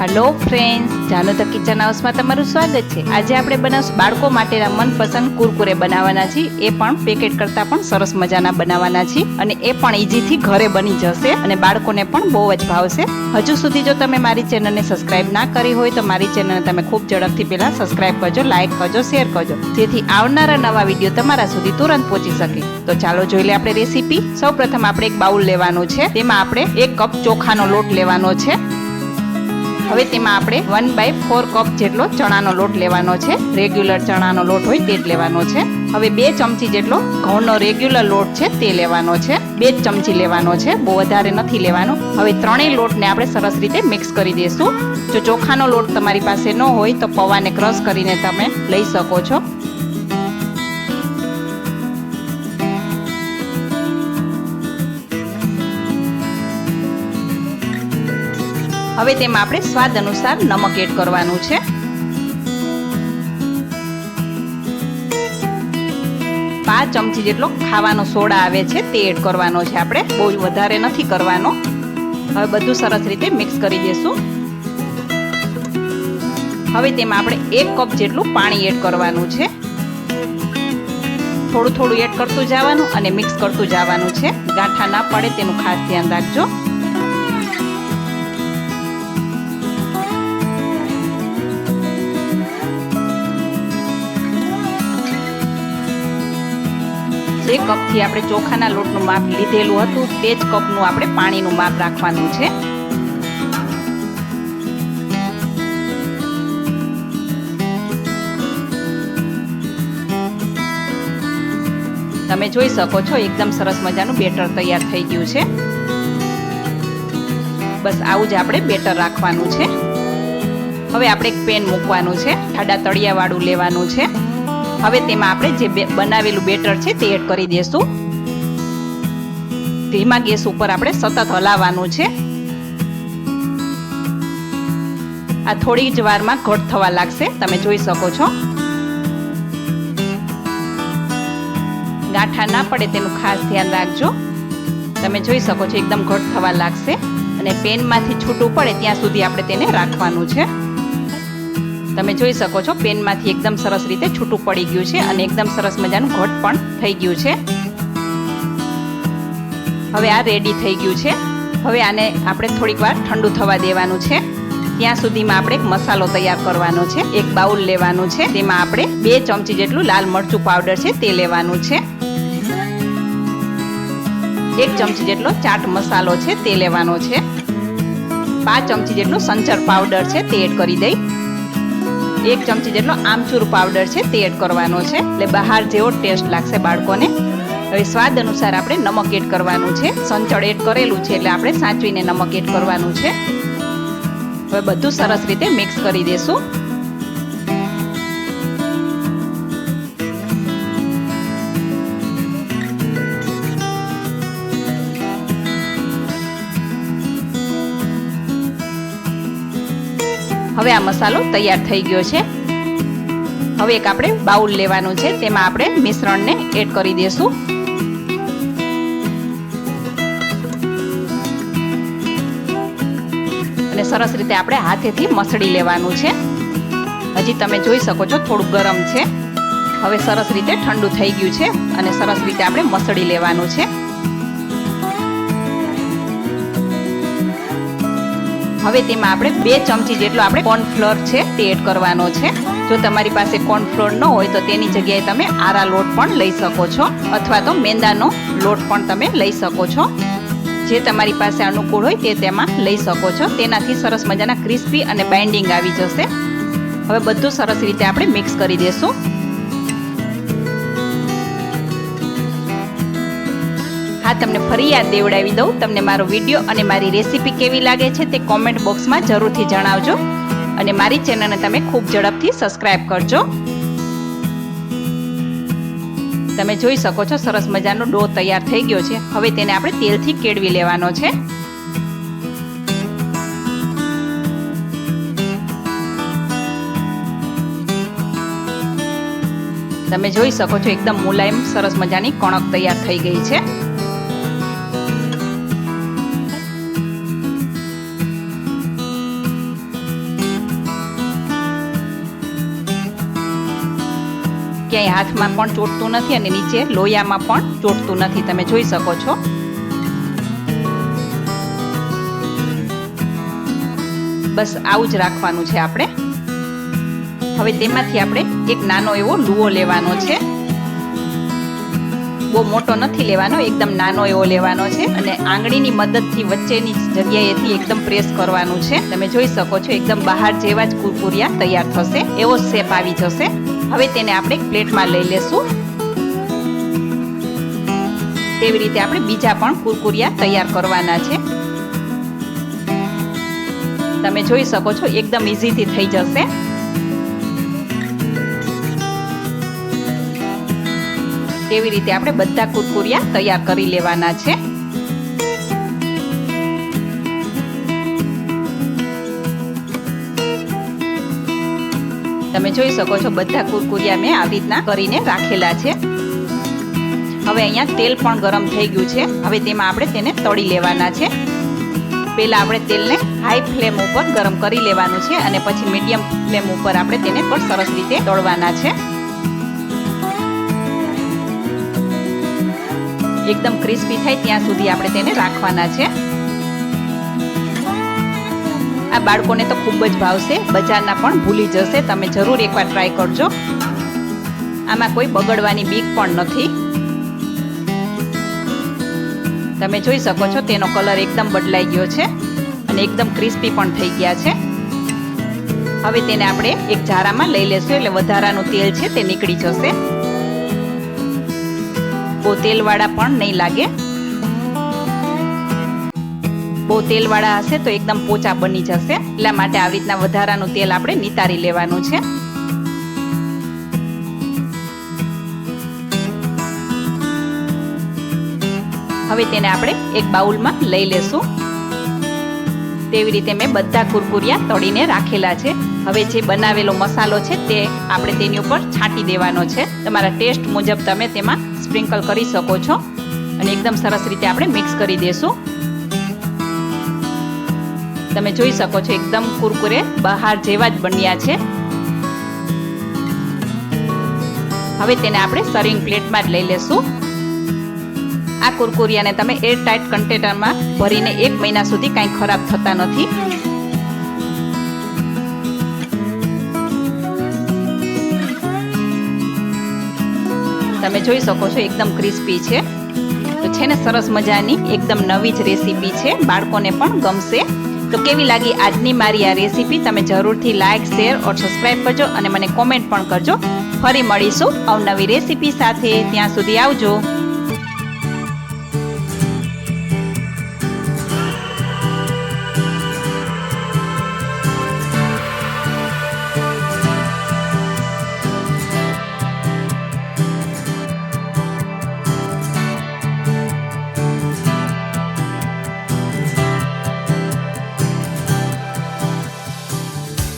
Hello friends જાનો the kitchen હાઉસમાં તમારું સ્વાગત છે. આજે આપણે બનાવશું બાળકો માટેના મનપસંદ કુરકુરે બનાવવાના છે એ પણ પેકેટ કરતાં પણ સરસ મજાના બનાવવાના છે અને એ પણ ઇઝીથી ઘરે બની જશે અને બાળકોને પણ બહુ જ ભાવશે. હજુ સુધી જો તમે મારી ચેનલને સબસ્ક્રાઇબ ના કરી હોય તો મારી ચેનલને તમે ખૂબ ઝડપથી પહેલા સબસ્ક્રાઇબ કરજો લાઇક કરજો શેર કરજો. જેથી આવનારા નવા વીડિયો તમારા સુધી તુરંત પહોંચી શકે. તો ચાલો જોઈ લે આપણે રેસીપી સૌપ્રથમ આપણે એક બાઉલ લેવાનું છે. તેમાં આપણે એક કપ ચોખાનો લોટ લેવાનો છે. હવે તેમાં આપણે વન બાય ફોર કપ જેટલો ચણાનો લોટ લેવાનો છે. રેગ્યુલર ચણાનો લોટ હોય તે જ લેવાનો છે. હવે બે ચમચી જેટલો ઘઉંનો રેગ્યુલર લોટ છે તે લેવાનો છે. બે જ ચમચી લેવાનો છે. બહુ વધારે નથી લેવાનો. હવે ત્રણેય લોટને આપણે સરસ રીતે મિક્સ કરી દઈશું. જો ચોખાનો લોટ તમારી પાસે ન હોય તો પૌવાને ક્રશ કરીને તમે લઈ શકો છો. હવે તેમાં આપણે સ્વાદ અનુસાર નમક એડ કરવાનું છે. પાંચ ચમચી જેટલો ખાવાનો સોડા આવે છે તે એડ કરવાનો છે આપણે. બહુ વધારે નથી કરવાનો. હવે બધું સરસ રીતે મિક્સ કરી દઈશું હવે તેમાં આપણે એક કપ જેટલું પાણી એડ કરવાનું છે. થોડું થોડું એડ કરતું જવાનું અને મિક્સ કરતું જવાનું છે. ગાંઠા ના પડે તેનું ખાસ ધ્યાન રાખજો. જે કપથી આપણે ચોખાના લોટનું માપ લીધેલું હતું, તે જ કપનું આપણે પાણીનું માપ રાખવાનું છે. તમે જોઈ શકો છો, એકદમ સરસ મજાનું બેટર તૈયાર થઈ ગયું છે. બસ આવું જ આપણે બેટર રાખવાનું છે. હવે આપણે એક પેન મૂકવાનું છે ઠાડા તળિયાવાળું લેવાનું છે. હવે તેમાં આપણે જે બનાવેલું બેટર છે તે એડ કરી દઈશું. ધીમા ગેસ ઉપર આપણે સતત હલાવવાનું છે. આ થોડી જ વારમાં ઘટ થવા લાગશે, તમે જોઈ શકો છો. ગાંઠા ના પડે તેનું ખાસ ધ્યાન રાખજો. તમે જોઈ શકો છો, એકદમ ઘટ થવા લાગશે. અને પેનમાંથી છૂટું પડે ત્યાં સુધી આપણે તેને રાખવાનું છે. તમે જોઈ શકો છો, પેનમાંથી એકદમ સરસ રીતે છૂટું પડી ગયું છે અને એકદમ સરસ મજાનું ઘટ પણ થઈ ગયું છે. હવે આ રેડી થઈ ગયું છે. હવે આને આપણે થોડીક વાર ઠંડુ થવા દેવાનું છે. ત્યાં સુધીમાં આપણે એક મસાલો તૈયાર કરવાનો છે, એક બાઉલ લેવાનું છે. તેમાં આપણે બે ચમચી જેટલું લાલ મરચું પાવડર છે, તે લેવાનું છે. એક ચમચી જેટલો ચાટ મસાલો છે, તે લેવાનો છે. પાંચ ચમચી જેટલો સંચર પાવડર છે, તે એડ કરી દઈ. એક ચમચી જેટલો આમચૂર પાવડર છે તે એડ કરવાનો છે. એટલે બહાર જેવો ટેસ્ટ લાગશે બાળકોને. હવે સ્વાદ અનુસાર આપણે નમક એડ કરવાનું છે. સંચળ એડ કરેલું છે એટલે આપણે સાચવીને નમક એડ કરવાનું છે. હવે બધું સરસ રીતે મિક્સ કરી દેશું. હવે આ મસાલો તૈયાર થઈ ગયો છે. હવે એક આપણે બાઉલ લેવાનું છે, તેમાં આપણે મિશ્રણને એડ કરી દઈશું અને સરસ રીતે આપણે હાથેથી મસળી લેવાનું છે. હજી તમે જોઈ શકો છો, થોડું ગરમ છે. હવે સરસ રીતે ઠંડુ થઈ ગયું છે અને સરસ રીતે આપણે મસળી લેવાનું છે. હવે તેમાં આપણે બે ચમચી જેટલો આપણે કોર્નફ્લોર છે તે એડ કરવાનો છે. જો તમારી પાસે કોર્નફ્લોર ન હોય તો તેની જગ્યાએ તમે આરા લોટ પણ લઈ શકો છો અથવા તો મેંદાનો લોટ પણ તમે લઈ શકો છો. જે તમારી પાસે અનુકૂળ હોય તે તેમાં લઈ શકો છો. તેનાથી સરસ મજાના ક્રિસ્પી અને બાઇન્ડિંગ આવી જશે. હવે બધું સરસ રીતે આપણે મિક્સ કરી દઈશું હા તમને ફરી યાદ દેવડાવી દઉં. તમને મારો વીડિયો અને મારી રેસીપી કેવી લાગે છે તે કોમેન્ટ બોક્સમાં જરૂરથી જણાવજો. અને મારી ચેનલને તમે ખૂબ ઝડપથી સબસ્ક્રાઇબ કરજો. તમે જોઈ શકો છો, સરસ મજાનો ડો તૈયાર થઈ ગયો છે. હવે તેને આપણે તેલથી કેળવી લેવાનો છે. તમે જોઈ શકો છો, એકદમ મુલાયમ, સરસ મજાની કણક તૈયાર થઈ ગઈ છે. ક્યાંય હાથમાં પણ ચોટતું નથી અને નીચે લોયામાં પણ ચોટતું નથી. તમે જોઈ શકો છો. બસ આવું જ રાખવાનું છે આપણે. હવે તેમાંથી આપણે એક નાનો એવો લુઓ લેવાનો છે. બહુ મોટો નથી લેવાનો, એકદમ નાનો એવો લેવાનો છે અને આંગળીની મદદથી વચ્ચેની જગ્યાએથી એકદમ પ્રેસ કરવાનું છે. તમે જોઈ શકો છો, એકદમ બહાર જેવા જ કુરકુરિયા તૈયાર થશે. એવો શેપ આવી જશે. હવે તેને આપણે પ્લેટમાં લઈ લેશું. તેવી રીતે આપણે બીજા પણ કુરકુરિયા તૈયાર કરવાના છે. તમે જોઈ શકો છો, એકદમ ઇઝીથી થઈ જશે. તેવી રીતે આપણે બધા કુરકુરિયા તૈયાર કરી લેવાના છે. તમે જોઈ શકો છો બધા કુરકુરિયા મેં આવી રીતના કરીને રાખેલા છે. હવે અહીંયા તેલ પણ ગરમ થઈ ગયું છે. હવે તેમાં આપણે તેને તળી લેવાના છે. પહેલા આપણે તેલને હાઈ ફ્લેમ ઉપર ગરમ કરી લેવાનું છે અને પછી મીડિયમ ફ્લેમ ઉપર આપણે તેને પણ સરસ રીતે તળવાના છે. એકદમ ક્રિસ્પી થાય ત્યાં સુધી આપણે તેને રાખવાના છે. આ બાળકોને તો ખૂબ જ ભાવશે. બજારના પણ ભૂલી જશે. તમે જરૂર એકવાર ટ્રાય કરજો. આમાં કોઈ બગડવાની બીક પણ નથી. તમે જોઈ શકો છો, તેનો કલર એકદમ બદલાઈ ગયો છે અને એકદમ ક્રિસ્પી પણ થઈ ગયા છે. હવે તેને આપણે એક ઝારામાં લઈ લેશું, એટલે વધારાનું તેલ છે તે નીકળી જશે. બહુ તેલવાળા પણ નહીં લાગે. બહુ તેલવાળા હશે તો એકદમ પોચા બની જશે. એટલા માટે આવી રીતના વધારાનું તેલ આપણે નિતારી લેવાનું છે. હવે તેને આપણે એક બાઉલમાં લઈ લેશું. તેવી રીતે મેં બધા કુરકુરિયા તળીને રાખેલા છે. હવે જે બનાવેલો મસાલો છે તે આપણે તેની ઉપર છાંટી દેવાનો છે. તમારા ટેસ્ટ મુજબ તમે તેમાં સ્પ્રિંકલ કરી શકો છો. અને એકદમ સરસ રીતે આપણે મિક્સ કરી દેશું. તમે જોઈ શકો છો એકદમ કુરકુરે બહાર જેવા જ બન્યા છે. હવે તેને આપણે સર્વિંગ પ્લેટમાં જ લઈ લેશું. આ કુરકુરિયાને તમે એર ટાઈટ કન્ટેનરમાં ભરીને એક મહિના સુધી કાંઈ ખરાબ થતા નથી. તમે જોઈ શકો છો એકદમ ક્રિસ્પી છે. તો છે ને સરસ મજાની, એકદમ નવી જ રેસીપી છે. બાળકોને પણ ગમશે. તો કેવી લાગી આજની મારી આ રેસીપી? તમે જરૂરથી લાઇક શેર ઓર સબસ્ક્રાઈબ કરજો અને મને કોમેન્ટ પણ કરજો. ફરી મળીશું અવનવી રેસીપી સાથે. ત્યાં સુધી આવજો.